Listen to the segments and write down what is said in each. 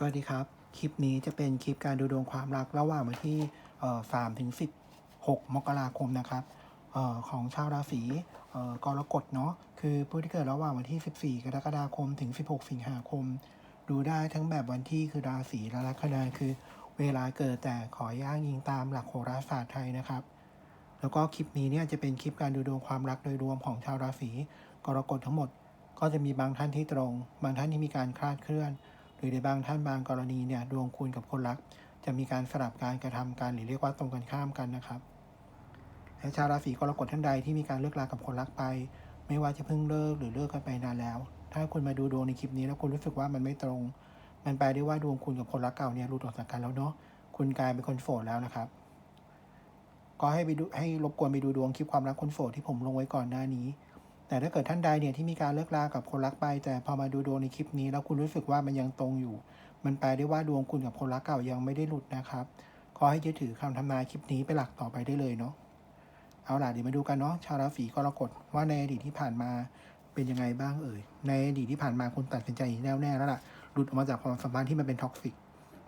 สวัสดีครับ คลิปนี้จะเป็นคลิปการดูดวงความรักระหว่างวันที่สามถึงสิบหกมกราคมนะครับออของชาวราศีกรกฎเนาะคือผู้ที่เกิดระหว่างวันที่ 14 กรกฎาคมถึง 16 สิงหาคม ดูได้ทั้งแบบวันที่คือราศีและลัคนาคือเวลาเกิดแต่ขอย่างยิงตามหลักโหราศาสตร์ไทยนะครับ แล้วก็คลิปนี้เนี่ยจะเป็นคลิปการดูดวงความรักโดยรวมของชาวราศีกรกฎทั้งหมด ก็จะมีบางท่านที่ตรง บางท่านที่มีการคลาดเคลื่อน หรือในบางท่านบางกรณีเนี่ยดวงคุณกับคนรัก จะมีการสลับการกระทำกันหรือเรียกว่าตรงกันข้ามกันนะครับและชาวราศีกรกฎท่านใดที่มีการเลิกลากับคนรักไป ไม่ว่าจะเพิ่งเลิกหรือเลิกกันไปนานแล้ว ถ้าคุณมาดูดวงในคลิปนี้แล้วคุณรู้สึกว่ามันไม่ตรง มันแปลได้ว่าดวงคุณกับคนรักเก่าเนี่ยหลุดออกจากกันแล้วเนาะคุณกลายเป็นคนโสดแล้วนะครับ ก็ให้ไปดูให้รบกวนไปดูดวงคลิปความรักคนโสดที่ผมลงไว้ก่อนหน้านี้ แต่ถ้าเกิดท่านใดเนี่ยที่มีการเลิกลากับคนรักไป แต่พอมาดูดวงในคลิปนี้ แล้วคุณรู้สึกว่ามันยังตรงอยู่ มันแปลได้ว่าดวงคุณกับคนรักเก่ายังไม่ได้หลุดนะครับขอให้ยึดถือคำทำนายคลิปนี้เป็นหลักต่อไปได้เลยเนาะเอาล่ะเดี๋ยวมาดูกันเนาะชาวราศีกรกฎว่าในอดีตที่ผ่านมาเป็นยังไงบ้างเอ่ยในอดีตที่ผ่านมาคุณตัดสินใจแน่วแน่แล้วล่ะหลุดออกมาจากความสัมพันธ์ที่มันเป็นท็อกซิก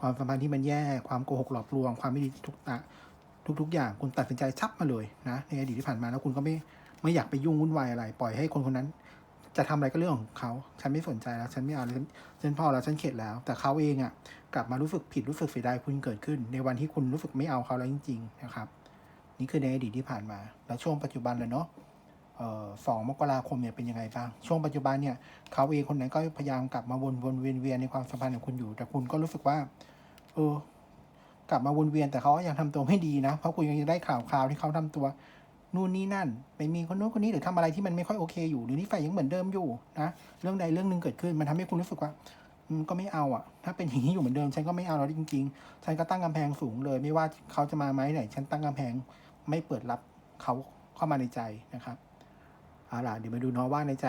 ความสัมพันธ์ที่มันแย่ความโกหกหลอกลวง ความไม่ดีทุกตะทุกๆอย่างคุณตัดสินใจชับมาเลยนะในอดีตที่ผ่านมาแล้วคุณก็ไม่ ไม่อยากไปยุ่งวุ่นวายอะไร ปล่อยให้คนคนนั้น จะทำอะไรก็เรื่องของเขาฉันไม่สนใจแล้ว ฉันไม่เอาแล้วฉันพอแล้วฉันเข็ดแล้ว แต่เขาเองอะ่ะกลับมารู้สึกผิดรู้สึกเสียดายคุณเกิดขึ้น ในวันที่คุณรู้สึกไม่เอาเขาแล้วจริง ๆ นะครับ นี่คือในอดีตที่ผ่านมา แล้วช่วงปัจจุบันเลยเนาะเอ่อสองมกราคมเนี่ยเป็นยังไงบ้าง ช่วงปัจจุบันเนี่ยเขาเองคนนั้นก็พยายามกลับมาวนวนเวียนเวียนในความสัมพันธ์ของคุณอยู่ แต่คุณก็รู้สึกว่า เออกลับมาวนเวียนแต่เขายังทำตัวไม่ดีนะ เพราะคุณยังได้ข่าวข่าวที่เขาทำตัว นู่นนี่นั่น ไปมีคนโน้นคนนี้หรือทำอะไรที่มันไม่ค่อยโอเคอยู่หรือนิสัยยังเหมือนเดิมอยู่นะเรื่องใดเรื่องหนึ่งเกิดขึ้นมันทำให้คุณรู้สึกว่าก็ไม่เอาอะ ถ้าเป็นอย่างนี้อยู่เหมือนเดิม ฉันก็ไม่เอาแล้วจริง ๆ ฉันก็ตั้งกำแพงสูงเลย ไม่ว่าเขาจะมาไหมไหนฉันตั้งกำแพงไม่เปิดรับเขาเข้ามาในใจนะครับเอาล่ะเดี๋ยวมาดูเนาะว่าในใจ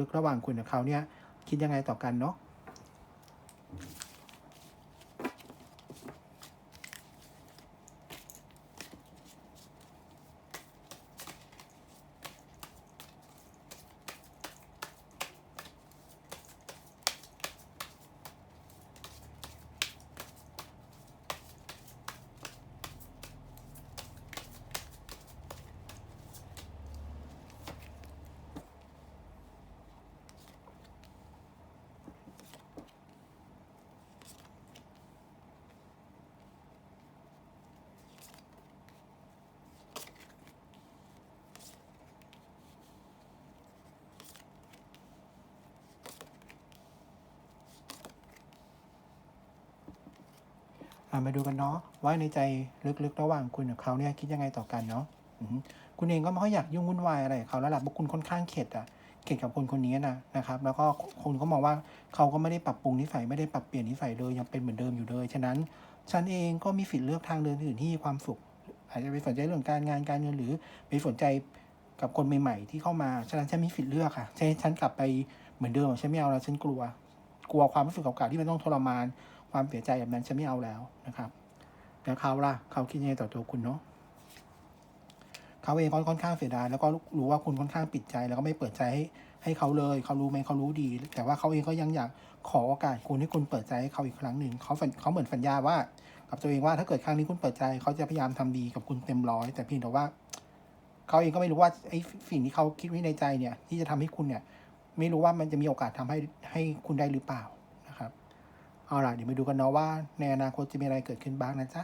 ลึกๆ ระหว่างคุณกับเขาเนี่ยคิดยังไงต่อกันเนาะ มาดูกันเนาะว่าในใจลึกๆ ระหว่างคุณกับเขาเนี่ยคิดยังไงต่อกันเนาะคุณเองก็ไม่ค่อยอยากยุ่งวุ่นวายอะไรเขาแล้วล่ะเพราะคุณค่อนข้างเข็ดอะเข็ดกับคนคนนี้นะนะครับ แล้วก็คนก็มองว่าเขาก็ไม่ได้ปรับปรุงนิสัยไม่ได้ปรับเปลี่ยนนิสัยเลยยังเป็นเหมือนเดิมอยู่เลยฉะนั้นฉันเองก็มีสิทธิ์เลือกทางเดินอื่นที่มีความสุข อาจจะไปสนใจเรื่องการงานการเงินหรือไปสนใจกับคนใหม่ๆที่เข้ามาฉะนั้นฉันมีสิทธิ์เลือกค่ะใช่ฉันกลับไปเหมือนเดิมฉันไม่เอาแล้วฉันกลัว กลัวความรู้สึกเก่าๆที่มันต้องทรมาน ความเสียใจแบบนั้นฉันไม่เอาแล้วนะครับแล้วเขาล่ะเขาคิดยังไงต่อตัวคุณเนาะเขาเองก็ค่อนข้างเสียดายแล้วก็รู้ว่าคุณค่อนข้างปิดใจ แล้วก็ไม่เปิดใจให้ให้เขาเลย เขารู้ไหมเขารู้ดี แต่ว่าเขาเองก็ยังอยากขอโอกาสคุณให้คุณเปิดใจให้เขาอีกครั้งหนึ่งเขาเขาเหมือนสัญญาว่า กับตัวเองว่าถ้าเกิดครั้งนี้คุณเปิดใจเขาจะพยายามทำดีกับคุณเต็มร้อยแต่เพียงแต่ว่าเขาเองก็ไม่รู้ว่าไอ้สิ่งที่เขาคิดไว้ในใจเนี่ย ที่จะทำให้คุณเนี่ย ไม่รู้ว่ามันจะมีโอกาสทำให้ให้คุณได้หรือเปล่า เอาล่ะเดี๋ยวมาดูกันเนาะว่าในอนาคตจะมีอะไรเกิดขึ้นบ้างนะจ๊ะ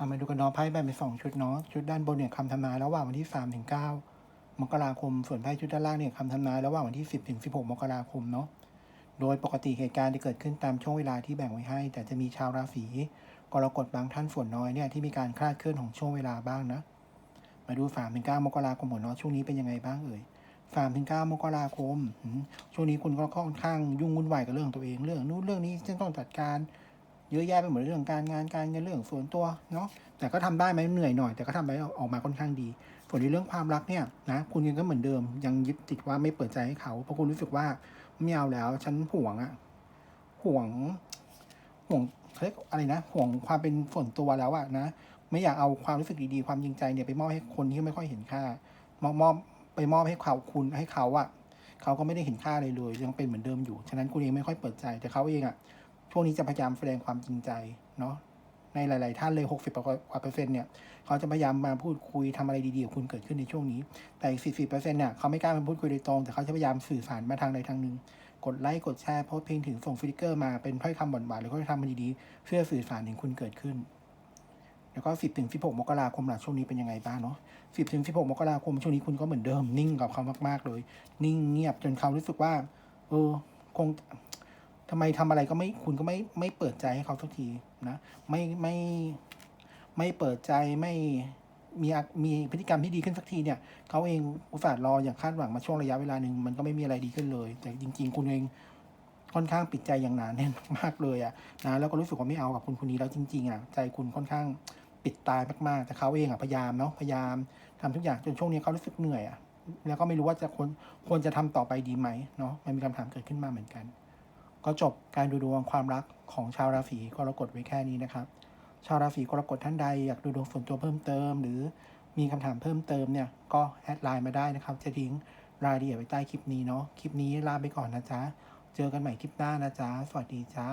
เอามาดูกันเนาะไพ่แบ่งเป็นสองชุดเนาะชุดด้านบนเนี่ยคำทำนายระหว่างวันที่สามถึงเก้ามกราคม ส่วนไพ่ชุดด้านล่างเนี่ยคำทำนายระหว่างวันที่สิบถึงสิบหกมกราคมเนาะโดยปกติเหตุการณ์จะเกิดขึ้นตามช่วงเวลาที่แบ่งไว้ให้ แต่จะมีชาวราศีกรกฎบางท่านส่วนน้อยเนี่ยที่มีการคลาดเคลื่อนของช่วงเวลาบ้างนะ มาดูสามถึงเก้ามกราคมของเนาะช่วงนี้เป็นยังไงบ้างเอ่ยสามถึงเก้ามกราคมช่วงนี้คุณก็ค่อนข้างยุ่งวุ่นวายกับเรื่องตัวเองเรื่องนู้นเรื่องนี้ซึ่งต้องจัดการ เยอะแยะไปหมดเรื่องการงานการเงินเรื่องส่วนตัวเนาะแต่ก็ทำได้ไหมเหนื่อยหน่อยแต่ก็ทำไปออกมาค่อนข้างดีส่วนในเรื่องความรักเนี่ยนะคุณยังก็เหมือนเดิม ยังยึดติดว่าไม่เปิดใจให้เขา เพราะคุณรู้สึกว่าไม่เอาแล้ว ฉันห่วงอะห่วงห่วงเขาเรียกอะไรนะ ห่วงความเป็นส่วนตัวแล้วอะนะไม่อยากเอาความรู้สึกดีๆความจริงใจเนี่ยไปมอบให้คนที่ไม่ค่อยเห็นค่ามอบมอบไปมอบให้เขาคุณให้เขาอะเขาก็ไม่ได้เห็นค่าอะไรเลยยังเป็นเหมือนเดิมอยู่ฉะนั้นคุณเองไม่ค่อยเปิดใจแต่เขาเองอะ ช่วงนี้จะพยายามแสดงความจริงใจเนาะในหลาย ๆ ท่านเลย 60กว่าเปอร์เซ็นต์เนี่ยเขาจะพยายามมาพูดคุยทำอะไรดีๆกับคุณเกิดขึ้นในช่วงนี้ แต่อีก 40เปอร์เซ็นต์เนี่ยเขาไม่กล้ามาพูดคุยโดยตรง แต่เขาจะพยายามสื่อสารมาทางใดทางหนึ่ง กดไลค์ กดแชร์โพสต์เพลงถึงส่งสติกเกอร์มาเป็นถ้อยคำหวานๆหรือถ้อยคำดีๆเพื่อสื่อสารถึงคุณเกิดขึ้น แล้วก็10ถึง16มกราคมหลังช่วงนี้เป็นยังไงบ้างเนาะ10ถึง16มกราคมช่วงนี้คุณก็เหมือนเดิมนิ่งกับเขามาก ๆ เลย นิ่งเงียบจนเขารู้สึกว่า เออคง ทำไมทำอะไรก็ไม่คุณก็ไม่ไม่เปิดใจให้เขาสักทีนะไม่ไม่ไม่เปิดใจไม่มีมีพฤติกรรมที่ดีขึ้นสักทีเนี่ยเขาเองอุตส่าห์รออย่างคาดหวังมาช่วงระยะเวลาหนึ่งมันก็ไม่มีอะไรดีขึ้นเลย แต่จริง ๆ คุณเองค่อนข้างปิดใจอย่างหนาแน่นมากเลยอะนะแล้วก็รู้สึกว่าไม่เอากับคุณคนนี้แล้วจริงๆอะใจคุณค่อนข้างปิดตายมากๆแต่เขาเองอะพยายามเนาะพยายามทำทุกอย่างจนช่วงนี้เขารู้สึกเหนื่อยอะแล้วก็ไม่รู้ว่าจะควรควรจะทำต่อไปดีไหมเนาะมันมีคำถามเกิดขึ้นมาเหมือนกัน ก็จบการดูดวงความรักของชาวราศีกรกฎไว้แค่นี้นะครับ ชาวราศีกรกฎท่านใดอยากดูดวงส่วนตัวเพิ่มเติม หรือมีคำถามเพิ่มเติมเนี่ยก็แอดไลน์มาได้นะครับ จะทิ้งรายละเอียดไว้ใต้คลิปนี้เนาะคลิปนี้ลาไปก่อนนะจ๊ะเจอกันใหม่คลิปหน้านะจ๊ะสวัสดีจ้า